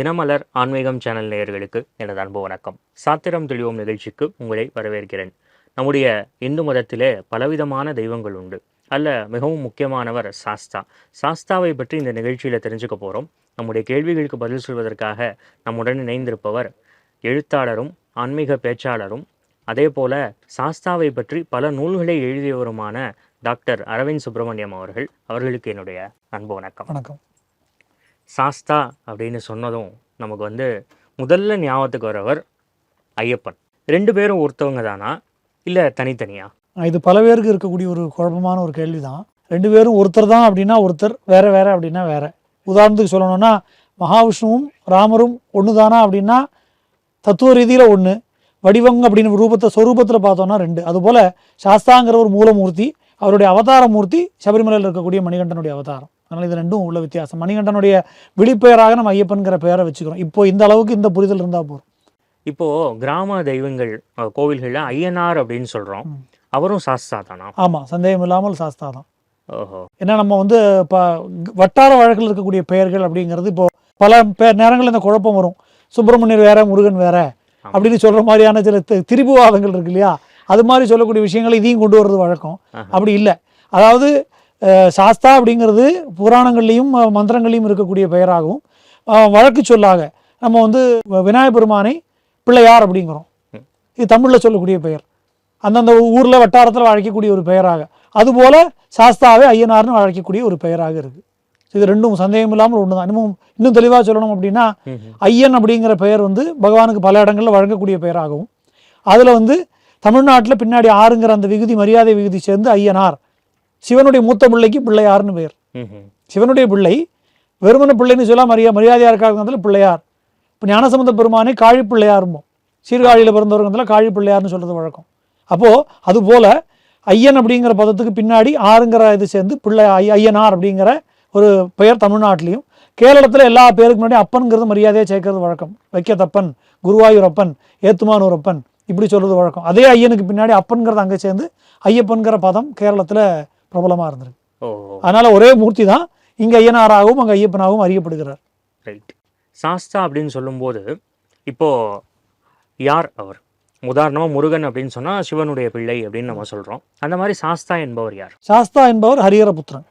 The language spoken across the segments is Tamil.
தினமலர் ஆன்மீகம் சேனல் நேயர்களுக்கு எனது அன்பு வணக்கம். சாத்திரம் தெளிவோம் நிகழ்ச்சிக்கு உங்களை வரவேற்கிறேன். நம்முடைய இந்து மதத்திலே பலவிதமான தெய்வங்கள் உண்டு. அல்ல மிகவும் முக்கியமானவர் சாஸ்தா. சாஸ்தாவை பற்றி இந்த நிகழ்ச்சியில் தெரிஞ்சுக்க போகிறோம் நம்முடைய கேள்விகளுக்கு பதில் சொல்வதற்காக நம்முடன் இணைந்திருப்பவர் எழுத்தாளரும் ஆன்மீக பேச்சாளரும் அதே போல சாஸ்தாவை பற்றி பல நூல்களை எழுதியவருமான டாக்டர் அரவிந்த் சுப்பிரமணியம் அவர்கள். அவர்களுக்கு என்னுடைய அன்பு வணக்கம். வணக்கம். சாஸ்தா அப்படின்னு சொன்னதும் நமக்கு வந்து முதல்ல ஞாபகத்துக்கு வரவர் ஐயப்பன். ரெண்டு பேரும் ஒருத்தவங்க தானா? இல்லை தனித்தனியா? இது பல பேருக்கு இருக்கக்கூடிய ஒரு குழப்பமான ஒரு கேள்வி தான் ரெண்டு பேரும் ஒருத்தர் தான் அப்படின்னா ஒருத்தர் வேற வேற அப்படின்னா வேற. உதாரணத்துக்கு சொல்லணும்னா மகாவிஷ்ணுவும் ராமரும் ஒன்று தானா அப்படின்னா தத்துவ ரீதியில் ஒன்று வடிவம் அப்படின்னு ரூபத்தை சொரூபத்தில் பார்த்தோம்னா ரெண்டு. அதுபோல் சாஸ்தாங்கிற ஒரு மூலமூர்த்தி அவருடைய அவதார மூர்த்தி சபரிமலையில் இருக்கக்கூடிய மணிகண்டனுடைய அவதாரம். அதனால் இது ரெண்டும் உள்ள வித்தியாசம். மணிகண்டனுடைய விழிப்பெயராக நம்ம ஐயப்பன்கிற பெயரை வச்சுக்கிறோம். இப்போ இந்த அளவுக்கு இந்த புரிதல் இருந்தால் போதும். இப்போ கிராம தெய்வங்கள் கோவில்கள்ல ஐயனார் அப்படின்னு சொல்றோம். ம். அவரும் சாஸ்தா தானா ஆமாம் சந்தேகம் இல்லாமல் சாஸ்தா தான் ஓஹோ. ஏன்னா நம்ம வந்து இப்போ வட்டார வழக்கில் இருக்கக்கூடிய பெயர்கள் அப்படிங்கிறது இப்போ பல பேர் நேரங்களில் இந்த குழப்பம் வரும். சுப்பிரமணியர் வேற முருகன் வேற அப்படின்னு சொல்ற மாதிரியான சில திரிபுவாதங்கள் இருக்கு இல்லையா? அது மாதிரி சொல்லக்கூடிய விஷயங்களை இதையும் கொண்டு வர்றது வழக்கம். அப்படி இல்லை. அதாவது சாஸ்தா அப்படிங்கிறது புராணங்கள்லையும் மந்திரங்கள்லையும் இருக்கக்கூடிய பெயராகவும் வழக்கு சொல்லாக நம்ம வந்து விநாயகப் பெருமானை பிள்ளையார் அப்படிங்கிறோம். இது தமிழில் சொல்லக்கூடிய பெயர். அந்தந்த ஊரில் வட்டாரத்தில் அழைக்கக்கூடிய ஒரு பெயராக. அதுபோல சாஸ்தாவே ஐயனார்னு அழைக்கக்கூடிய ஒரு பெயராக இருக்கு. இது ரெண்டும் சந்தேகம் இல்லாமல் ஒன்று தான் இன்னும் இன்னும் தெளிவாக சொல்லணும் அப்படின்னா. ஐயன் அப்படிங்கிற பெயர் வந்து பகவானுக்கு பல இடங்களில் வழங்கக்கூடிய பெயராகவும் அதில் வந்து தமிழ்நாட்டில் பின்னாடி ஆறுங்கிற அந்த விகுதி மரியாதை விகுதி சேர்ந்து ஐயனார். சிவனுடைய மூத்த பிள்ளைக்கு பிள்ளையார்னு ம்ஹும். சிவனுடைய பிள்ளை வெறுமன பிள்ளைன்னு சொல்ல மரியா மரியாதையாக இருக்காங்கிறதுல பிள்ளையார் இப்போ ஞானசம்பந்த பெருமானே காழி பிள்ளையாரும்போம் சீர்காழியில் பிறந்தவர்கிறதுல காழி பிள்ளையார்னு சொல்கிறது வழக்கம். அப்போது அதுபோல ஐயன் அப்படிங்கிற பதத்துக்கு பின்னாடி ஆறுங்கிற இது சேர்ந்து பிள்ளை ஐயனார் அப்படிங்கிற ஒரு பெயர் தமிழ்நாட்டிலையும். கேரளத்தில் எல்லா பேருக்கு முன்னாடி அப்பன்கிறது மரியாதையாக சேர்க்கறது வழக்கம். வைக்கத்தப்பன் குருவாயூரப்பன் ஏத்துமானூரப்பன் இப்படி சொல்கிறது வழக்கம். அதே ஐயனுக்கு பின்னாடி அப்பன்கிறது அங்கே சேர்ந்து ஐயப்பன்கிற பதம் கேரளத்தில் பிரபலமாக இருந்திருக்கு. அதனால ஒரே மூர்த்தி தான் இங்க ஐயனாராகவும் அங்க ஐயப்பனாகவும் அறியப்படுகிறார். ரைட் சாஸ்தா அப்படின்னு சொல்லும்போது இப்போ யார் அவர்? உதாரணமா முருகன் அப்படின்னு சொன்னா சிவனுடைய பிள்ளை அப்படின்னு நம்ம சொல்றோம். அந்த மாதிரி சாஸ்தா என்பவர் யார்? சாஸ்தா என்பவர் ஹரிஹரபுத்திரன்.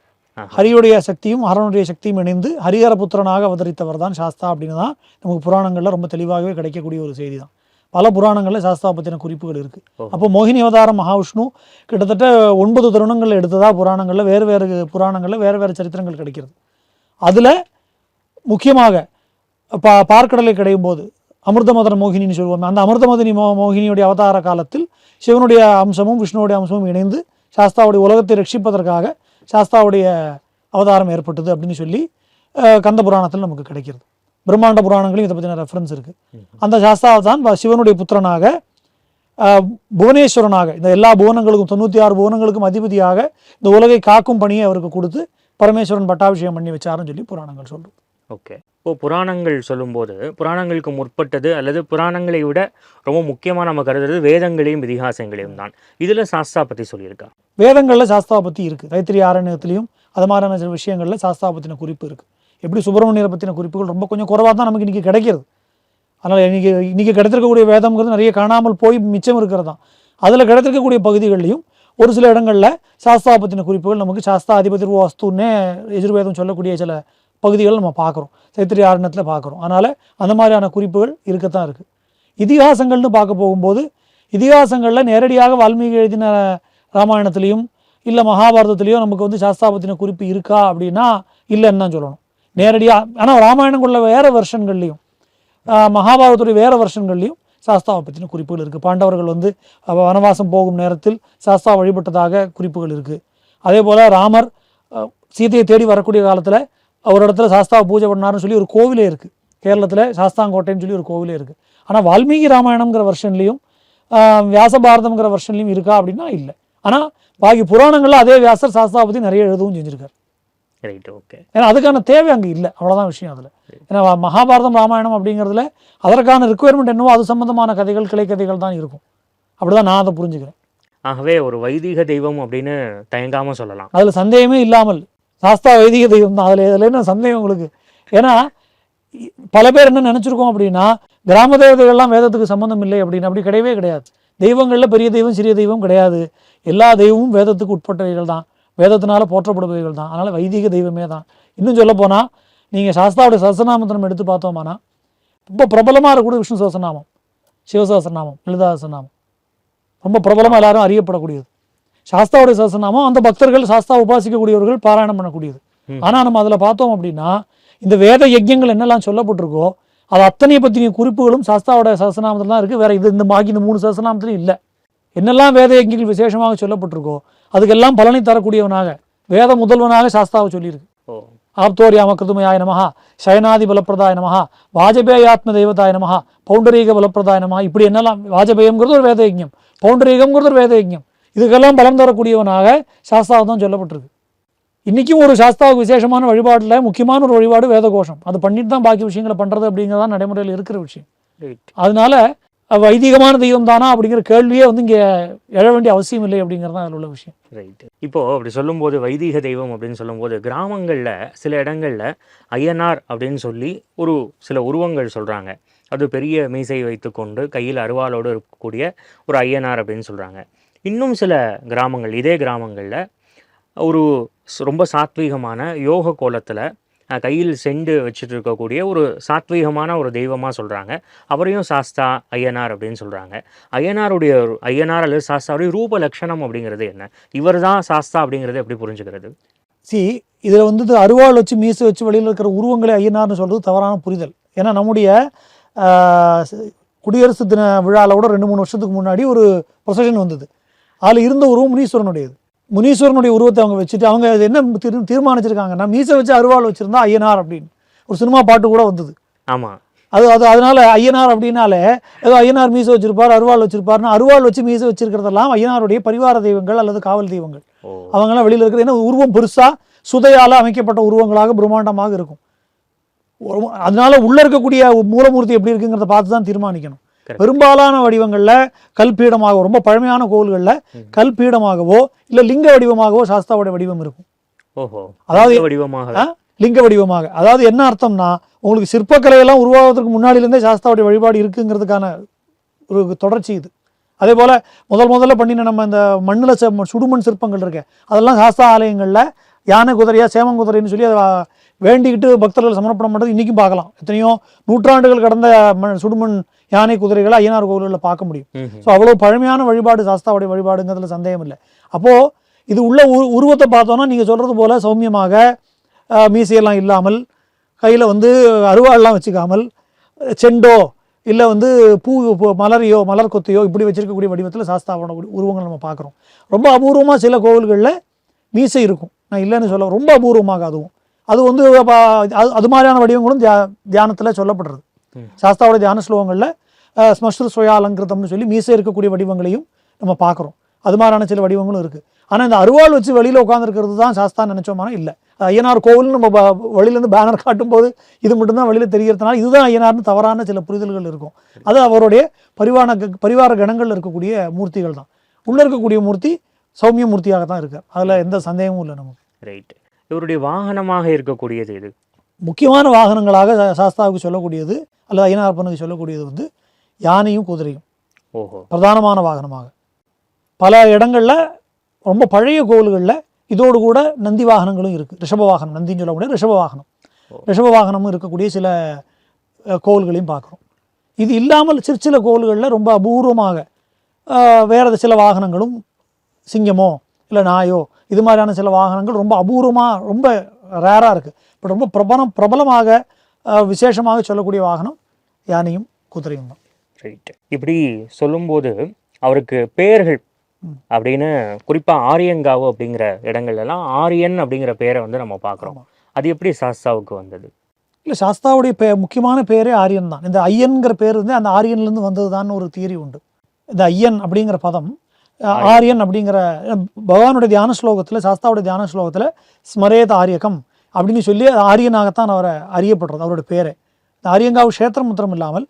ஹரியுடைய சக்தியும் ஹரனுடைய சக்தியும் இணைந்து ஹரிஹரபுத்திரனாக அவதரித்தவர் தான் சாஸ்தா அப்படின்னு தான் நமக்கு புராணங்கள்ல ரொம்ப தெளிவாகவே கிடைக்கக்கூடிய ஒரு செய்தி தான். பல புராணங்கள்ல சாஸ்தா பத்தின குறிப்புகள் இருக்கு. ஓஹோ. அப்போ மோகினி அவதாரம் மகாவிஷ்ணு கிட்டத்தட்ட ஒன்பது தருணங்கள் எடுத்ததா புராணங்கள்ல வேறு வேறு புராணங்கள்ல வேறு வேறு சரித்திரங்கள் கிடைக்கிறது. அதுல முக்கியமாக பா பார்க்கடலை கிடையும் போது அமிர்தமதன மோகினின்னு சொல்லுவோம் அந்த அமிர்தமதனி மோ மோகினியுடைய அவதார காலத்தில் சிவனுடைய அம்சமும் விஷ்ணுவுடைய அம்சமும் இணைந்து சாஸ்தாவுடைய உலகத்தை ரட்சிப்பதற்காக சாஸ்தாவுடைய அவதாரம் ஏற்பட்டது அப்படின்னு சொல்லி கந்த புராணத்தில் நமக்கு கிடைக்கிறது. பிரம்மாண்ட புராணங்களையும் இதை பற்றின ரெஃபரன்ஸ் இருக்குது அந்த சாஸ்தாவை தான் சிவனுடைய புத்திரனாக புவனேஸ்வரனாக இந்த எல்லா புவனங்களுக்கும் தொண்ணூற்றி ஆறு புவனங்களுக்கும் அதிபதியாக இந்த உலகை காக்கும் பணியை அவருக்கு கொடுத்து பரமேஸ்வரன் பட்டாபிஷேகம் பண்ணி வச்சாருன்னு சொல்லி புராணங்கள் சொல்லுது ஓகே. இப்போ புராணங்கள் சொல்லும்போது புராணங்களுக்கு முற்பட்டது அல்லது புராணங்களை விட ரொம்ப முக்கியமா நம்ம கருதுறது வேதங்களையும் இதிகாசங்களையும் தான். இதுல சாஸ்தா பத்தி சொல்லியிருக்கா? வேதங்களில் சாஸ்தாவை பற்றி இருக்குது தைத்திரி ஆரண்யத்திலையும் அது மாதிரியான சில விஷயங்களில் சாஸ்தாவை பற்றின குறிப்பு இருக்குது எப்படி சுப்பிரமணியரை பற்றின குறிப்புகள் ரொம்ப கொஞ்சம் குறைவாக தான் நமக்கு இன்றைக்கி கிடைக்கிறது. அதனால் இன்றைக்கி இன்றைக்கி கிடைத்திருக்கக்கூடிய வேதம்ங்கிறது நிறைய காணாமல் போய் மிச்சம் இருக்கிறது தான் அதில் கிடைத்திருக்கக்கூடிய பகுதிகள்லையும் ஒரு சில இடங்களில் சாஸ்தா பற்றின குறிப்புகள் நமக்கு சாஸ்தா அதிபதி வாஸ்துன்னே எஜுர்வேதம் சொல்லக்கூடிய சில பகுதிகள் நம்ம பார்க்குறோம். சைத்திரி ஆரணத்தில் பார்க்குறோம். அதனால் அந்த மாதிரியான குறிப்புகள் இருக்கத்தான் இருக்குது இதிகாசங்கள்னு பார்க்க போகும்போது இதிகாசங்களில் நேரடியாக வால்மீகி எழுதின ராமாயணத்துலேயும் இல்லை மகாபாரதத்துலேயும் நமக்கு வந்து சாஸ்தா பற்றின குறிப்பு இருக்கா அப்படின்னா இல்லைன்னு தான் சொல்லணும். நேரடியாக ஆனால் ராமாயணங்களில் வேறு வெர்ஷன்கள்லையும் மகாபாரதத்துடைய வேறு வெர்ஷன்கள்லையும் சாஸ்தாவை பற்றின குறிப்புகள் இருக்குது பாண்டவர்கள் வந்து வனவாசம் போகும் நேரத்தில் சாஸ்தா வழிபட்டதாக குறிப்புகள் இருக்குது அதே போல் ராமர் சீதையை தேடி வரக்கூடிய காலத்தில் ஒரு இடத்துல சாஸ்தாவை பூஜை பண்ணார்னு சொல்லி ஒரு கோவிலே இருக்குது கேரளத்தில் சாஸ்தாங்கோட்டைன்னு சொல்லி ஒரு கோவிலே இருக்குது ஆனால் வால்மீகி ராமாயணம்ங்கிற வெர்ஷன்லையும் வியாச பாரதம்ங்கிற வெர்ஷன்லையும் இருக்கா அப்படின்னா இல்லை. ஆனால் பாக்கி புராணங்களில் அதே வியாசர் சாஸ்தாவை பற்றி நிறைய எழுதவும் செஞ்சுருக்காரு. ரைட் ஓகே ஏன்னா அதுக்கான தேவை அங்கே இல்லை. அவ்வளோதான் விஷயம் அதில். ஏன்னா மகாபாரதம் ராமாயணம் அப்படிங்கிறதுல அதற்கான ரிக்குவயர்மெண்ட் என்னவோ அது சம்பந்தமான கதைகள் கிளைக்கதைகள் தான் இருக்கும். அப்படிதான் நான் அதை புரிஞ்சுக்கிறேன். ஆகவே ஒரு வைதிக தெய்வம் அப்படின்னு தயங்காம சொல்லலாம். அதில் சந்தேகமே இல்லாமல் சாஸ்தா வைதிக தெய்வம் தான். அதில் இதில் என்ன சந்தேகம் உங்களுக்கு? ஏன்னா பல பேர் என்ன நினச்சிருக்கோம் அப்படின்னா கிராம தேவதைகள்லாம் வேதத்துக்கு சம்மந்தம் இல்லை அப்படின்னு அப்படி கிடையவே கிடையாது. தெய்வங்களில் பெரிய தெய்வம் சிறிய தெய்வம் கிடையாது. எல்லா தெய்வமும் வேதத்துக்கு உட்பட்டவைகள் தான். வேதத்தினால போற்றப்படுபவைகள் தான். அதனால் வைதிக தெய்வமே தான். இன்னும் சொல்லப் போனால் நீங்கள் சாஸ்தாவுடைய நம்ம எடுத்து பார்த்தோம்னா ரொம்ப பிரபலமாக இருக்கக்கூடிய விஷ்ணு சஹஸ்ரநாமம் சிவசஹஸ்ரநாமம் லலிதா ரொம்ப பிரபலமாக எல்லாரும் அறியப்படக்கூடியது. சாஸ்தாவுடைய சஹஸ்ரநாமம் அந்த பக்தர்கள் சாஸ்தா உபாசிக்கக்கூடியவர்கள் பாராயணம் பண்ணக்கூடியது. ஆனால் நம்ம அதில் பார்த்தோம் அப்படின்னா இந்த வேத யஜ்யங்கள் என்னெல்லாம் சொல்லப்பட்டிருக்கோ அது அத்தனையை பற்றிய குறிப்புகளும் சாஸ்தாவோட சஹஸ்ரநாமத்தில் தான் இருக்குது வேற இது இந்த பாக்கி இந்த மூணு சஹஸ்ரநாமத்திலும் இல்லை. என்னெல்லாம் வேத யஜ்யங்கள் விசேஷமாக சொல்லப்பட்டிருக்கோ அதுக்கெல்லாம் பலனை தரக்கூடியவனாக வேத முதல்வனாக சாஸ்தாவை சொல்லியிருக்கு. ஓ. ஆப்தோரியாம கிருதுமயாய நமஹ சயனாதி பலப்பிரதாய நமஹ வாஜபேயாத்ம தெய்வதாய நமஹ பௌண்டரீக பலப்பிரதாய நமஹ இப்படி என்னெல்லாம் வாஜபேயம்ங்கிறது ஒரு வேத யஜ்யம் பௌண்டரீகம்ங்கிறது ஒரு வேத யஜ்யம். இதுக்கெல்லாம் பலம் தரக்கூடியவனாக சாஸ்தாவை தான் சொல்லப்பட்டிருக்கு. இன்றைக்கும் ஒரு சாஸ்தாவுக்கு விசேஷமான வழிபாட்டில் முக்கியமான ஒரு வழிபாடு வேத கோஷம் அது பண்ணிட்டு தான் பாக்கி விஷயங்களை பண்ணுறது அப்படிங்கிறது தான் நடைமுறையில் இருக்கிற விஷயம். அதனால வைதிகமான தெய்வம் தானா அப்படிங்கிற கேள்வியே வந்து இங்கே எழ வேண்டிய அவசியம் இல்லை அப்படிங்கிறது தான் அதில் உள்ள விஷயம். ரைட் இப்போ அப்படி சொல்லும்போது வைதிக தெய்வம் அப்படின்னு சொல்லும்போது கிராமங்களில் சில இடங்களில் ஐயனார் அப்படின்னு சொல்லி ஒரு சில உருவங்கள் சொல்கிறாங்க அது பெரிய மீசை வைத்துக்கொண்டு கையில் அருவாளோடு இருக்கக்கூடிய ஒரு ஐயனார் அப்படின்னு சொல்கிறாங்க இன்னும் சில கிராமங்கள் இதே கிராமங்களில் ஒரு ரொம்ப சாத்வீகமான யோக கோலத்தில் கையில் செண்டு வச்சுட்டு இருக்கக்கூடிய ஒரு சாத்வீகமான ஒரு தெய்வமாக சொல்கிறாங்க அவரையும் சாஸ்தா ஐயனார் அப்படின்னு சொல்கிறாங்க ஐயனாருடைய ஐயனார் அல்லது சாஸ்தாவுடைய ரூப லட்சணம் அப்படிங்கிறது என்ன? இவர் தான் சாஸ்தா அப்படிங்கிறது எப்படி புரிஞ்சுக்கிறது? சி இதில் வந்து அருவாள் வச்சு மீசை வச்சு வெளியில் இருக்கிற உருவங்களை ஐயனார்னு சொல்கிறது தவறான புரிதல். ஏன்னா நம்முடைய குடியரசு தின விழாவில் கூட ரெண்டு மூணு வருஷத்துக்கு முன்னாடி ஒரு ப்ரொசஷன் வந்தது. அதில் இருந்த உருவம் முனீஸ்வரனுடையது முனீஸ்வரனுடைய உருவத்தை அவங்க வச்சுட்டு அவங்க அது என்ன தீர் தீர்மானிச்சிருக்காங்கன்னா மீசை வச்சு அருவாள் வச்சுருந்தா ஐயனார் அப்படின்னு. ஒரு சினிமா பாட்டு கூட வந்தது. ஆமாம் அது அது அதனால ஐயனார் அப்படின்னாலே ஏதோ ஐயனார் மீசை வச்சிருப்பார் அருவாள் வச்சிருப்பாருன்னு அருவாள் வச்சு மீசை வச்சிருக்கிறதெல்லாம் ஐயனாருடைய பரிவார தெய்வங்கள் அல்லது காவல் தெய்வங்கள். அவங்கெல்லாம் வெளியில் இருக்கிற ஏன்னா உருவம் பெருசா சுதையால அமைக்கப்பட்ட உருவங்களாக பிரம்மாண்டமாக இருக்கும். அதனால உள்ள இருக்கக்கூடிய மூலமூர்த்தி எப்படி இருக்குங்கிறத பார்த்து தான் தீர்மானிக்கணும். பெரும்பாலான வடிவங்கள்ல கல்பீடமாக ரொம்ப பழமையான கோவில்களில். கல்பீடமாகவோ இல்ல லிங்க வடிவமாகவோ சாஸ்தாவோட வடிவம் இருக்கும். ஓஹோ. அதாவது- வடிவமாக? லிங்க வடிவமாக. அதாவது என்ன அர்த்தம்னா உங்களுக்கு சிற்பக்கலையெல்லாம் உருவாவதற்கு முன்னாடியிலேருந்தே சாஸ்தாவுடைய வழிபாடு இருக்குங்கிறதுக்கான ஒரு தொடர்ச்சி இது. அதே போல் முதல் முதல்ல பண்ணின நம்ம இந்த மண்ணில் சுடுமண் சிற்பங்கள் இருக்கு அதெல்லாம் சாஸ்தா ஆலயங்களில் யானை குதிரையா சேமங்குதிரைன்னு சொல்லி அதை வேண்டிக்கிட்டு பக்தர்கள் சமர்ப்பணம் பண்ணுறது இன்றைக்கும் பார்க்கலாம். எத்தனையோ நூற்றாண்டுகள் கடந்த மண் சுடுமண் யானை குதிரைகளை ஐயனார் கோவில்களில் பார்க்க முடியும். ஸோ அவ்வளோ பழமையான வழிபாடு சாஸ்தாவுடைய வழிபாடுங்கிறதுல சந்தேகம் இல்லை. அப்போது இது உள்ள உரு உருவத்தை பார்த்தோன்னா நீங்கள் சொல்கிறது போல் சௌமியமாக மீசையெல்லாம் இல்லாமல் கையில் வந்து அருவாள்லாம் வச்சுக்காமல் செண்டோ இல்லை வந்து பூ மலரையோ மலர் கொத்தையோ இப்படி வச்சிருக்கக்கூடிய வடிவத்தில் சாஸ்தாவோட உரு- உருவங்கள் நம்ம பார்க்குறோம். ரொம்ப அபூர்வமாக சில கோவில்களில் மீசை இருக்கும். நான் இல்லைன்னு சொல்ல ரொம்ப அபூர்வமாக அதுவும். அது வந்து அது மாதிரியான வடிவங்களும் தியா தியானத்தில் சொல்லப்படுறது. சாஸ்தாவோட தியான ஸ்லோகங்களில் ஸ்மஸ்ரு சுயா அலங்கிருதம்னு சொல்லி மீசை இருக்கக்கூடிய வடிவங்களையும் நம்ம பார்க்குறோம். அது மாதிரியான சில வடிவங்களும் இருக்குது ஆனால் இந்த அருவாள் வச்சு வெளியில் உட்காந்துருக்கிறது தான் சாஸ்தா நினச்சோமானா இல்லை. ஐயனார் கோவில் நம்ம வெளியிலேருந்து பேனர் காட்டும்போது இது மட்டும்தான் வெளியில் தெரியறதுனால இதுதான் ஐயனார்னு தவறான சில புரிதல்கள் இருக்கும். அது அவருடைய பரிவார க- பரிவார கணங்களில் இருக்கக்கூடிய மூர்த்திகள் தான் உள்ளே இருக்கக்கூடிய மூர்த்தி சௌமிய மூர்த்தியாக தான் இருக்கார். அதில் எந்த சந்தேகமும் இல்லை நமக்கு. ரைட் இவருடைய வாகனமாக இருக்கக்கூடியது இது. முக்கியமான வாகனங்களாக சாஸ்தாவுக்கு சொல்லக்கூடியது அல்லது ஐயனார்ப்பனுக்கு சொல்லக்கூடியது வந்து யானையும் குதிரையும். ஓஹோ. பிரதானமான வாகனமாக. பல இடங்களில் ரொம்ப பழைய கோவில்களில் இதோடு கூட நந்தி வாகனங்களும் இருக்குது ரிஷப வாகனம் நந்தின்னு சொல்லக்கூடிய ரிஷப வாகனம். ரிஷப வாகனமும் இருக்கக்கூடிய சில கோவில்களையும் பார்க்குறோம். இது இல்லாமல் சிறு சில கோவில்களில் ரொம்ப அபூர்வமாக வேறு சில வாகனங்களும் சிங்கமோ இல்லை நாயோ இது மாதிரியான சில வாகனங்கள் ரொம்ப அபூர்வமாக ரொம்ப ரேராக இருக்குது பட் ரொம்ப பிரபலம் பிரபலமாக விசேஷமாக சொல்லக்கூடிய வாகனம் யானையும் குதிரையும் தான். ரைட் இப்படி சொல்லும்போது அவருக்கு பெயர்கள். அப்படின்னு குறிப்பா ஆரியங்காவு அப்படிங்கிற இடங்கள்ல எல்லாம் ஆரியன் அப்படிங்கிற பேரை வந்து நம்ம பார்க்குறோம். அது எப்படி சாஸ்தாவுக்கு வந்தது? இல்லை சாஸ்தாவுடைய பே முக்கியமான பேரே ஆரியன் தான். இந்த ஐயன்கிற பேர் வந்து அந்த ஆரியன்லேருந்து வந்ததுதான் ஒரு தியரி உண்டு. இந்த ஐயன் அப்படிங்கிற பதம் ஆரியன். அப்படிங்கிற பகவானுடைய தியான ஸ்லோகத்தில் சாஸ்தாவுடைய தியான ஸ்லோகத்தில் ஸ்மரேத ஆரியகம் அப்படின்னு சொல்லி ஆரியனாகத்தான் அவரை அறியப்படுறது அவருடைய பேரே இந்த ஆரியங்காவு க்ஷேத்திரம் மாத்திரம் இல்லாமல்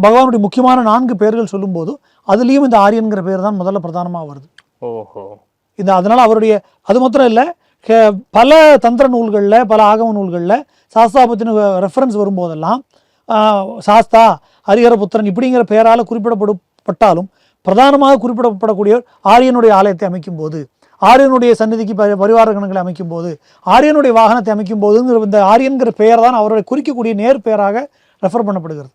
பகவானுடைய முக்கியமான நான்கு பேர்கள் சொல்லும்போது அதுலேயும் இந்த ஆரியன்கிற பேர் தான் முதல்ல பிரதானமாக வருது ஓஹோ இந்த அதனால் அவருடைய அது மாத்திரம் இல்லை பல தந்திர நூல்களில் பல ஆகம நூல்களில் சாஸ்தா பற்றின ரெஃபரன்ஸ் வரும்போதெல்லாம் சாஸ்தா ஹரிஹரபுத்திரன் இப்படிங்கிற பெயரால் குறிப்பிடப்படப்பட்டாலும் பிரதானமாக குறிப்பிடப்படக்கூடிய ஆரியனுடைய ஆலயத்தை அமைக்கும் போது ஆரியனுடைய சந்நிதிக்கு பரி- பரிவார கணங்களை அமைக்கும் போது ஆரியனுடைய வாகனத்தை அமைக்கும் போதுங்கிற இந்த ஆரியன்கிற பெயர் தான் அவரை குறிக்கக்கூடிய நேர் பெயராக ரெஃபர் பண்ணப்படுகிறது.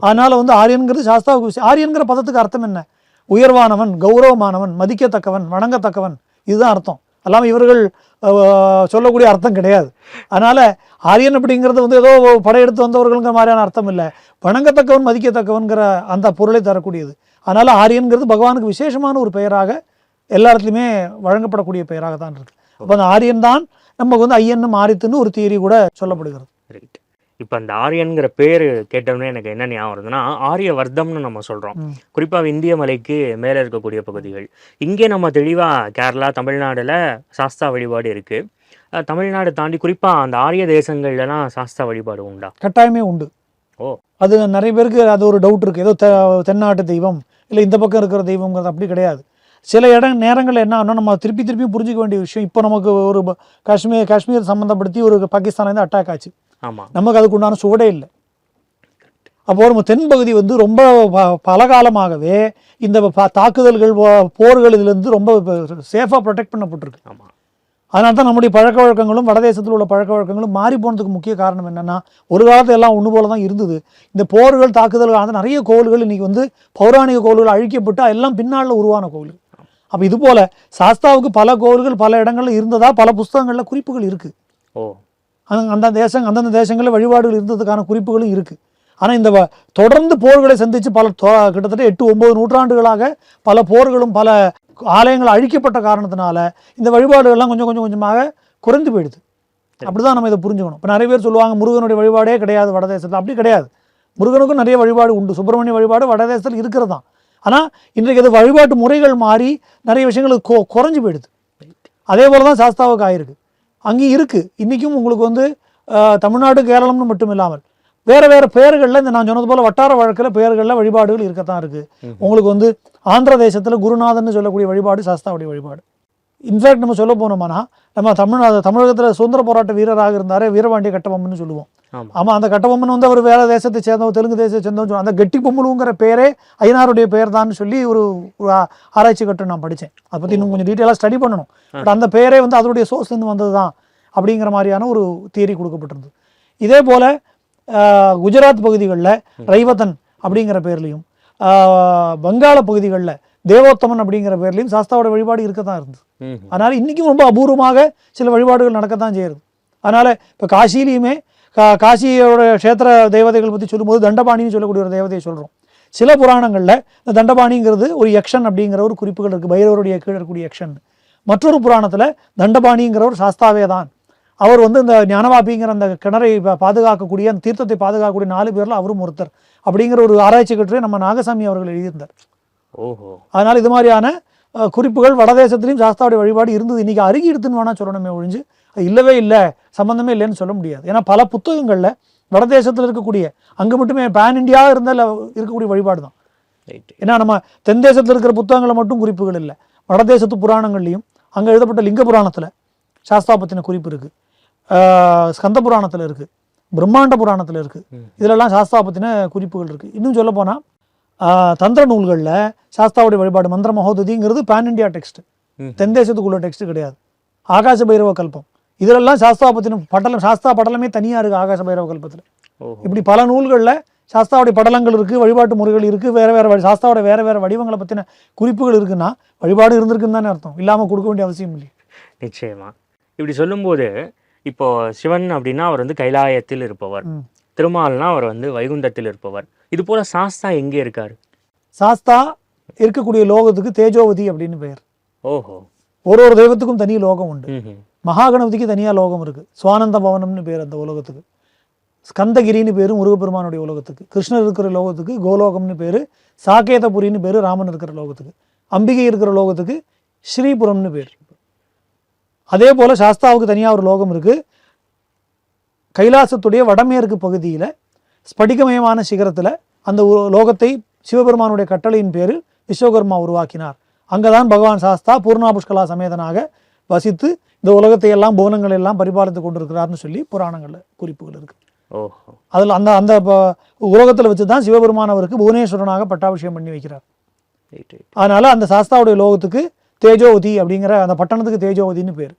அதனால வந்து ஆரியன்கிறது சாஸ்தாவுக்கு விஷயம். ஆரியன்கிற பதத்துக்கு அர்த்தம் என்ன? உயர்வானவன் கௌரவமானவன் மதிக்கத்தக்கவன் வணங்கத்தக்கவன். இதுதான் அர்த்தம். அல்லாமல் இவர்கள் சொல்லக்கூடிய அர்த்தம் கிடையாது. அதனால ஆரியன் அப்படிங்கிறது வந்து ஏதோ படையெடுத்து வந்தவர்களுங்கிற மாதிரியான அர்த்தம் இல்லை. வணங்கத்தக்கவன் மதிக்கத்தக்கவன்கிற அந்த பொருளை தரக்கூடியது. அதனால ஆரியன்கிறது பகவானுக்கு விசேஷமான ஒரு பெயராக எல்லா இடத்துலையுமே வழங்கப்படக்கூடிய பெயராக தான் இருக்கு. அப்போ அந்த ஆரியன் தான் நமக்கு வந்து ஐயன்னு மாறித்துன்னு ஒரு தியரி கூட சொல்லப்படுகிறது. ரைட் இப்போ அந்த ஆரியன்கிற பேர் கேட்டோன்னே எனக்கு என்ன ஞாபகம் வருதுன்னா ஆரிய வர்த்தம்னு நம்ம சொல்கிறோம். குறிப்பாக இந்திய மலைக்கு மேலே இருக்கக்கூடிய பகுதிகள். இங்கே நம்ம தெளிவாக கேரளா தமிழ்நாடுல சாஸ்தா வழிபாடு இருக்குது தமிழ்நாடு தாண்டி குறிப்பாக அந்த ஆரிய தேசங்கள்லாம் சாஸ்தா வழிபாடு உண்டா? கட்டாயமே உண்டு. ஓ. அது நிறைய பேருக்கு அது ஒரு டவுட் இருக்குது ஏதோ தெ- தென்னாட்டு தெய்வம் இல்லை இந்த பக்கம் இருக்கிற தெய்வங்கிறது அப்படி கிடையாது. சில இடம் நேரங்களில் என்ன ஆகும் நம்ம திருப்பி திருப்பி புரிஞ்சுக்க வேண்டிய விஷயம் இப்போ நமக்கு ஒரு காஷ்மீர் காஷ்மீர் சம்மந்தப்படுத்தி ஒரு பாகிஸ்தான்லேருந்து அட்டாக் ஆச்சு. ஆமாம் நமக்கு அதுக்கு உண்டான சுவடே இல்லை. அப்போ நம்ம தென்பகுதி வந்து ரொம்ப பல காலமாகவே இந்த தாக்குதல்கள் போர்கள் இதிலிருந்து ரொம்ப சேஃபாக ப்ரொடெக்ட் பண்ணப்பட்டிருக்கு. ஆமாம் அதனால தான் நம்முடைய பழக்க வழக்கங்களும் வடதேசத்தில் உள்ள பழக்க வழக்கங்களும் மாறி போனதுக்கு முக்கிய காரணம் என்னன்னா ஒரு காலத்துல எல்லாம் ஒன்று போல தான் இருந்தது. இந்த போர்கள் தாக்குதல்கள் அந்த நிறைய கோவில்கள் இன்னைக்கு வந்து பௌராணிக கோவில்கள் அழிக்கப்பட்டு எல்லாம் பின்னால உருவான கோவில். அப்போ இது போல சாஸ்தாவுக்கு பல கோவில்கள் பல இடங்கள்ல இருந்ததா பல புஸ்தகங்கள்ல குறிப்புகள் இருக்கு. ஓ. அந்த அந்த தேசம் அந்தந்த தேசங்களில் வழிபாடுகள் இருந்ததுக்கான குறிப்புகளும் இருக்கு. ஆனா இந்த வ- தொடர்ந்து போர்களை சந்திச்சு பல கிட்டத்தட்ட எட்டு ஒன்பது நூற்றாண்டுகளாக பல போர்களும் பல ஆலயங்கள் அழிக்கப்பட்ட காரணத்தினால இந்த வழிபாடுகள்லாம் கொஞ்சம் கொஞ்சம் கொஞ்சமாக குறைந்து போயிடுது. அப்படிதான் நம்ம இதை புரிஞ்சுக்கணும். இப்போ நிறைய பேர் சொல்லுவாங்க முருகனுடைய வழிபாடே கிடையாது வடதேசத்தில் அப்படி கிடையாது. முருகனுக்கும் நிறைய வழிபாடு உண்டு. சுப்பிரமணிய வழிபாடு வடதேசத்தில் இருக்கிறது? தான் ஆனால் இன்றைக்கு அது வழிபாட்டு முறைகள் மாறி நிறைய விஷயங்கள் கொ குறைஞ்சு போயிடுது. அதே போல தான் சாஸ்தாவுக்கு ஆயிருக்கு. அங்கேயும் இருக்குது இன்றைக்கும் உங்களுக்கு வந்து தமிழ்நாடு கேரளம்னு மட்டும் இல்லாமல் வேறு வேறு பெயர்களில் இந்த நான் சொன்னது போல் வட்டார வழக்கில் பெயர்களில் வழிபாடுகள் இருக்கத்தான் இருக்குது. உங்களுக்கு வந்து ஆந்திர தேசத்தில் குருநாதன் சொல்லக்கூடிய வழிபாடு சாஸ்தாவுடைய வழிபாடு. இன்ஃபேக்ட் நம்ம சொல்ல போனோம்னா நம்ம தமிழ்நாடு தமிழகத்தில் சுதந்திர போராட்ட வீரராக இருந்தார் வீரபாண்டிய கட்டபொம்மன்னு சொல்லுவோம். ஆமாம் அந்த கட்டபொம்மன் வந்து அவர் வேற தேசத்தை சேர்ந்தவர் தெலுங்கு தேசத்தை சேர்ந்தவர் சொல்லுவாங்க. அந்த கெட்டி பொம்மலுங்கிற பேரே ஐயனாருடைய பெயர் தான் சொல்லி ஒரு ஆராய்ச்சி கட்டு நான் படித்தேன் அதை பற்றி இன்னும் கொஞ்சம் டீட்டெயிலாக ஸ்டடி பண்ணணும். பட் அந்த பேரே வந்து அதனுடைய சோர்ஸ்லேருந்து வந்தது தான் அப்படிங்கிற மாதிரியான ஒரு தியரி கொடுக்கப்பட்டிருந்தது. இதே போல் குஜராத் பகுதிகளில் ரைவத்தன் அப்படிங்கிற பேர்லையும் வங்காள பகுதிகளில் தேவோத்தமன் அப்படிங்கிற பேர்லையும் சாஸ்தாவோட வழிபாடு இருக்க தான் இருந்தது. அதனால் இன்றைக்கும் ரொம்ப அபூர்வமாக சில வழிபாடுகள் நடக்கத்தான் செய்யுது அதனால் இப்போ காசிலையுமே கா காசியோட க்ஷேத்திர தேவதைகள் பற்றி சொல்லும்போது தண்டபாணின்னு சொல்லக்கூடிய ஒரு தேவதையை சொல்கிறோம் சில புராணங்களில் இந்த தண்டபாணிங்கிறது ஒரு யக்ஷன் அப்படிங்கிற ஒரு குறிப்புகள் இருக்குது பைரவருடைய கீழே இருக்கக்கூடிய யக்ஷன். மற்றொரு புராணத்தில் தண்டபாணிங்கிற ஒரு சாஸ்தாவே தான். அவர் வந்து இந்த ஞானவாபிங்கிற அந்த கிணறை பாதுகாக்கக்கூடிய அந்த தீர்த்தத்தை பாதுகாக்கக்கூடிய நாலு பேரில் அவரும் ஒருத்தர் அப்படிங்கிற ஒரு ஆராய்ச்சி கட்டுரை நம்ம நாகசாமி அவர்கள் எழுதியிருந்தார். ஓஹோ. அதனால் இது மாதிரியான குறிப்புகள் வடதேசத்திலையும் சாஸ்தாவுடைய வழிபாடு இருந்தது. இன்னைக்கு அருகி எடுத்துன்னு வேணா சொல்லணுமே ஒழிஞ்சு அது இல்லவே இல்லை சம்பந்தமே இல்லைன்னு சொல்ல முடியாது. ஏன்னா பல புத்தகங்களில் வடதேசத்தில் இருக்கக்கூடிய அங்கே மட்டுமே பேன் இந்தியா இருந்தால் இருக்கக்கூடிய வழிபாடு தான். ஏன்னா நம்ம தென் தேசத்தில் இருக்கிற புத்தகங்களில் மட்டும் குறிப்புகள் இல்லை. வடதேசத்து புராணங்கள்லையும் அங்கே எழுதப்பட்ட லிங்க புராணத்தில் சாஸ்தா பற்றின குறிப்பு இருக்குது ஸ்கந்த புராணத்தில் இருக்குது பிரம்மாண்ட புராணத்தில் இருக்குது. இதிலெல்லாம் சாஸ்தா பற்றின குறிப்புகள் இருக்குது இன்னும் சொல்ல போனால் தந்திர நூல்களில் சாஸ்தாவுடைய வழிபாடு மந்திர மகோததிங்கிறது பேன் இண்டியா டெக்ஸ்ட் ம். தென் தேசத்துக்குள்ள டெக்ஸ்ட் கிடையாது. ஆகாச பைரவ கல்பம். இதிலெல்லாம் சாஸ்தா பற்றின படலம் சாஸ்தா படலமே தனியாக இருக்குது ஆகாச பைரவ கல்பத்தில். இப்படி பல நூல்களில் சாஸ்தாவுடைய படலங்கள் இருக்குது வழிபாட்டு முறைகள் இருக்குது வேறு வேறு சாஸ்தாவோட வேறு வேறு வடிவங்களை பற்றின குறிப்புகள் இருக்குன்னா வழிபாடு இருந்திருக்குன்னு தானே அர்த்தம். இல்லாமல் கொடுக்க வேண்டிய அவசியம் இல்லை நிச்சயமா. இப்படி சொல்லும்போது இப்போ சிவன் அப்படின்னா அவர் வந்து கைலாயத்தில் இருப்பவர். திருமால்னா அவர் வந்து வைகுண்டத்தில் இருப்பவர். இது போல சாஸ்தா எங்கே இருக்காரு? சாஸ்தா இருக்கக்கூடிய லோகத்துக்கு தேஜோவதி அப்படின்னு பெயர். ஓஹோ. ஒரு ஒரு தெய்வத்துக்கும் தனி லோகம் உண்டு. மகாகணபதிக்கு தனியாக லோகம் இருக்குது சுவானந்த பவனம்னு பேர் அந்த உலகத்துக்கு. ஸ்கந்தகிரின்னு பேர் முருகப்பெருமானுடைய உலகத்துக்கு. கிருஷ்ணர் இருக்கிற லோகத்துக்கு கோலோகம்னு பேர் சாகேதபுரின்னு பேர் ராமன் இருக்கிற லோகத்துக்கு. அம்பிகை இருக்கிற லோகத்துக்கு ஸ்ரீபுரம்னு பேர். அதே போல் சாஸ்தாவுக்கு தனியாக ஒரு லோகம் இருக்குது கைலாசத்துடைய வடமேற்கு பகுதியில் ஸ்படிகமயமான சிகரத்தில் அந்த லோகத்தை சிவபெருமானுடைய கட்டளையின் பேரில் விஸ்வகர்மா உருவாக்கினார். அங்கே தான் பகவான் சாஸ்தா பூர்ணா புஷ்கலா சமேதனாக வசித்து இந்த உலகத்தை எல்லாம் புவனங்களை எல்லாம் பரிபாலித்து கொண்டிருக்கிறார்னு சொல்லி புராணங்களில் குறிப்புகள் இருக்கு. ஓஹோ. அதில் அந்த அந்த உலகத்தில் வச்சு தான் சிவபெருமான் அவருக்கு புவனேஸ்வரனாக பட்டாபிஷேகம் பண்ணி வைக்கிறார். அதனால அந்த சாஸ்தாவுடைய லோகத்துக்கு தேஜோவதி அப்படிங்கிற அந்த பட்டணத்துக்கு தேஜோவதின்னு பேர்.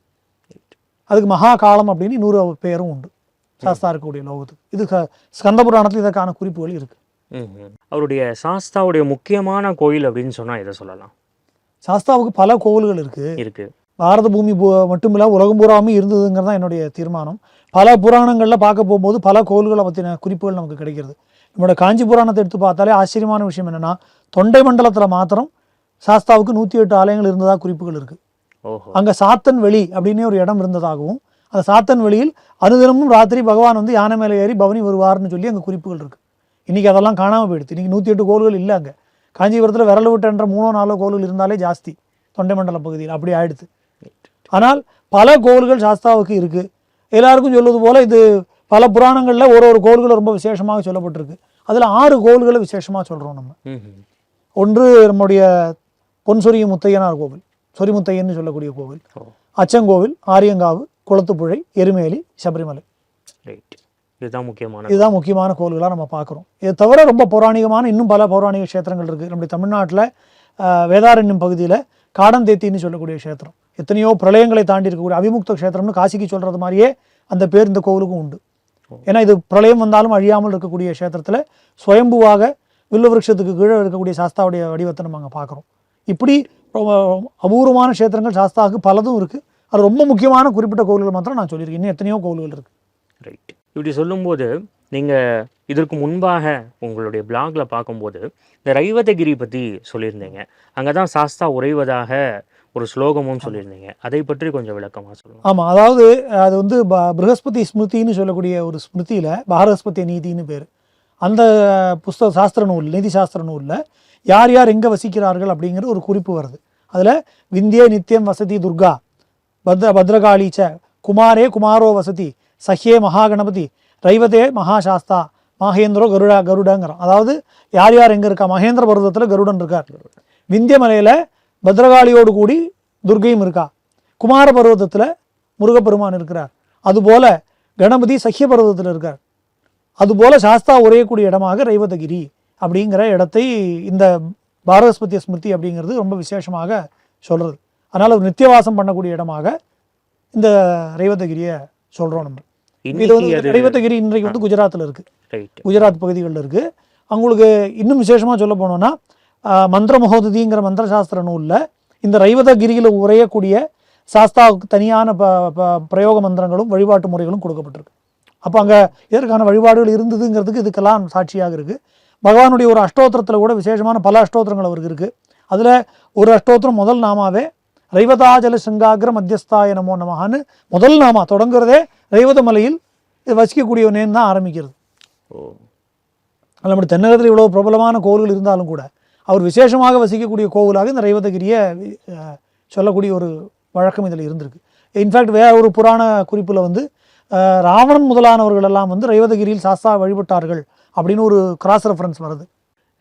அதுக்கு மகா காலம் அப்படின்னு இன்னொரு பேரும் உண்டு. சாஸ்தா இருக்கக்கூடிய லோகத்துக்கு இது ஸ்கந்த புராணத்தில் இதற்கான குறிப்புகள் இருக்கு. அவருடைய சாஸ்தாவுடைய முக்கியமான கோயில் அப்படின்னு சொன்னா இதை சொல்லலாம். சாஸ்தாவுக்கு பல கோவில்கள் இருக்கு. இருக்கு. பாரத பூமி மட்டுமில்ல உலகம் பூராமே இருந்ததுங்கிறது தான் என்னுடைய தீர்மானம். பல புராணங்களில் பார்க்க போகும்போது பல கோவில்களை பற்றின குறிப்புகள் நமக்கு கிடைக்கிறது. நம்மளோட காஞ்சி புராணத்தை எடுத்து பார்த்தாலே ஆச்சரியமான விஷயம் என்னன்னா தொண்டை மண்டலத்தில் மாத்திரம் சாஸ்தாவுக்கு நூற்றி எட்டு ஆலயங்கள் இருந்ததாக குறிப்புகள் இருக்கு. ஓஹோ அங்கே சாத்தன் வெளி அப்படின்னே ஒரு இடம் இருந்ததாகவும் அந்த சாத்தன் வெளியில் அனுதினமும் ராத்திரி பகவான் வந்து யானை மேலே ஏறி பவனி வருவார்னு சொல்லி அங்கே குறிப்புகள் இருக்கு. இன்னைக்கு அதெல்லாம் காணாமல் போயிடுது. இன்னைக்கு நூற்றி எட்டு கோவில்கள் இல்லை அங்கே. காஞ்சிபுரத்தில் விரல் விட்டுன்ற மூணோ நாலோ கோவில்கள் இருந்தாலே ஜாஸ்தி. தொண்டை மண்டல பகுதியில் அப்படி ஆயிடுது. ஆனால் பல கோவில்கள் சாஸ்தாவுக்கு இருக்கு. எல்லாருக்கும் சொல்வது போல இது பல புராணங்களில் ஒரு ஒரு கோவில்கள் ரொம்ப விசேஷமாக சொல்லப்பட்டிருக்கு. அதில் ஆறு கோவில்களை விசேஷமாக சொல்கிறோம் நம்ம. ஒன்று நம்முடைய பொன்சொரிய முத்தையனார் கோவில். சொரிமுத்தையன்னு சொல்லக்கூடிய கோவில். அச்சங்கோவில் ஆரியங்காவு குளத்துப்புழை எருமேலி சபரிமலை. ரைட் இதுதான் முக்கியமான இதுதான் முக்கியமான கோவில்களாக நம்ம பார்க்குறோம். இது தவிர ரொம்ப பௌராணிகமான இன்னும் பல பௌராணிக க்ஷேத்திரங்கள் இருக்குது நம்முடைய தமிழ்நாட்டில் வேதாரண்யம் பகுதியில் காடந்தேத்தின்னு சொல்லக்கூடிய க்ஷேத்திரம். எத்தனையோ பிரளயங்களை தாண்டி இருக்கக்கூடிய அவிமுக்த க்ஷேத்திரம்னு காசிக்கு சொல்கிறது மாதிரியே அந்த பேர் இந்த கோவிலுக்கும் உண்டு. ஏன்னா இது பிரளயம் வந்தாலும் அழியாமல் இருக்கக்கூடிய க்ஷேத்திரத்தில் சுயம்புவாக வில்ல விருட்சத்துக்கு கீழே இருக்கக்கூடிய சாஸ்தாவுடைய வடிவத்தை நம்ம அங்கே பார்க்குறோம். இப்படி அபூர்வமான க்ஷேத்திரங்கள் சாஸ்தாவுக்கு பலதும் இருக்குது அது ரொம்ப முக்கியமான குறிப்பிட்ட கோவில்கள் மாத்திரம் நான் சொல்லியிருக்கேன். இன்னும் எத்தனையோ கோவில்கள் இருக்குது ரைட் இப்படி சொல்லும்போது நீங்கள் இதற்கு முன்பாக உங்களுடைய பிளாக்ல பார்க்கும்போது இந்த ரைவதகிரி பற்றி சொல்லியிருந்தீங்க. அங்கே தான் சாஸ்தா உறைவதாக ஒரு ஸ்லோகமும் சொல்லியிருந்தீங்க. அதை பற்றி கொஞ்சம் விளக்கமாக சொல்லுங்கள் ஆமாம் அதாவது அது வந்து ப- ப்ரஹஸ்பதி ஸ்மிருதின்னு சொல்லக்கூடிய ஒரு ஸ்மிருதியில் பாரஸ்பதி நீதின்னு பேர். அந்த புஸ்தக சாஸ்திர நூல் நிதி சாஸ்திர நூலில் யார் யார் எங்கே வசிக்கிறார்கள் அப்படிங்கிற ஒரு குறிப்பு வருது. அதில் விந்தியே நித்தியம் வசதி துர்கா பத்ர பத்ரகாளி ச குமாரே குமாரோ வசதி சஹ்யே மகாகணபதி ரைவதே மகாசாஸ்தா மகேந்திரோ கருடா கருடங்கிறான். அதாவது யார் யார் எங்கே இருக்கா? மகேந்திர பர்வதத்தில் கருடன் இருக்கார். விந்திய மலையில் பத்ரகாளியோடு கூடி துர்கையும் இருக்கா? குமார பர்வதத்தில் முருகப்பெருமான் இருக்கிறார். அதுபோல கணபதி சஹ்ய பர்வதத்தில் இருக்கார். அதுபோல சாஸ்தா உரையக்கூடிய இடமாக ரைவதகிரி அப்படிங்கிற இடத்தை இந்த பாரதஸ்பத்திய ஸ்மிருதி அப்படிங்கிறது ரொம்ப விசேஷமாக சொல்றது. அதனால ஒரு நித்தியவாசம் பண்ணக்கூடிய இடமாக இந்த ரைவதகிரியை சொல்றோம் நம்ம. இது வந்து அது ரைவதகிரி இன்றைக்கு வந்து குஜராத்தில் இருக்கு. ரைட் குஜராத் பகுதிகளில் இருக்குது அவங்களுக்கு இன்னும் விசேஷமாக சொல்ல போனோம்னா மந்திர மகோததிங்கிற மந்திர சாஸ்திர நூலில் இந்த ரைவதகிரியில் உரையக்கூடிய சாஸ்தாவுக்கு தனியான ப- பிரயோக மந்திரங்களும் வழிபாட்டு முறைகளும் கொடுக்கப்பட்டிருக்கு. அப்போ அங்கே இதற்கான வழிபாடுகள் இருந்ததுங்கிறதுக்கு இதுக்கெல்லாம் சாட்சியாக இருக்குது பகவானுடைய ஒரு அஷ்டோத்திரத்தில் கூட விசேஷமான பல அஷ்டோத்திரங்கள் அவருக்கு இருக்குது அதில் ஒரு அஷ்டோத்திரம் முதல் நாமாவே ரைவதாஜல சிங்காகிர மத்தியஸ்தாய நமோ நமஹான்னு முதல் நாமா தொடங்குறதே ரைவத மலையில் இது வசிக்கக்கூடிய நேம் தான் ஆரம்பிக்கிறது. ஓ. அது நம்முடைய தென்னகத்தில் இவ்வளோ பிரபலமான கோவில்கள் இருந்தாலும் கூட அவர் விசேஷமாக வசிக்கக்கூடிய கோவிலாக இந்த ரைவதகிரியை சொல்லக்கூடிய ஒரு வழக்கம் இதில் இருந்திருக்கு. இன்ஃபேக்ட் வேற ஒரு புராண குறிப்பில் வந்து ராவணன் முதலானவர்கள் எல்லாம் வந்து ரைவதகிரியில் சாஸ்தா வழிபட்டார்கள் அப்படின்னு ஒரு கிராஸ் ரெஃபரன்ஸ் வருது.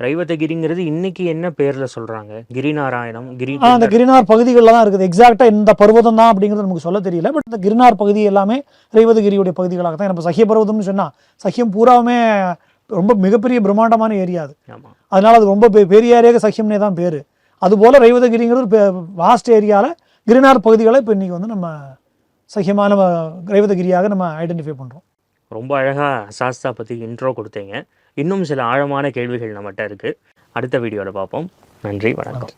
ரைவதகிரிங்கிறது இன்னைக்கு என்ன பேர்ல சொல்றாங்க? கிரிநாராயணம் கிரி அந்த கிரினார் பகுதிகளில் தான் இருக்குது. எக்ஸாக்டாக இந்த பர்வதம் தான் அப்படிங்கிறது நமக்கு சொல்ல தெரியல. பட் இந்த கிரினார் பகுதி எல்லாமே ரைவதகிரியுடைய பகுதிகளாக தான். நம்ம சஹ்ய பர்வதம்னு சொன்னால் சஹ்யம் பூராவுமே ரொம்ப மிகப்பெரிய பிரம்மாண்டமான ஏரியா அது. அதனால அது ரொம்ப பெ- பெரிய ஏரியாக சக்கியம்னே தான் பேர். அதுபோல் ரைவதகிரிங்கிறது வாஸ்ட் ஏரியாவில் கிரினார் பகுதிகளை இப்போ இன்றைக்கி வந்து நம்ம சக்கியமான ரைவதகிரியாக நம்ம ஐடென்டிஃபை பண்ணுறோம் ரொம்ப அழகா சாஸ்தா பற்றி இன்ட்ரோ கொடுத்தீங்க. இன்னும் சில ஆழமான கேள்விகள் நம்மகிட்ட இருக்கு. அடுத்த வீடியோவில் பார்ப்போம். நன்றி வணக்கம்.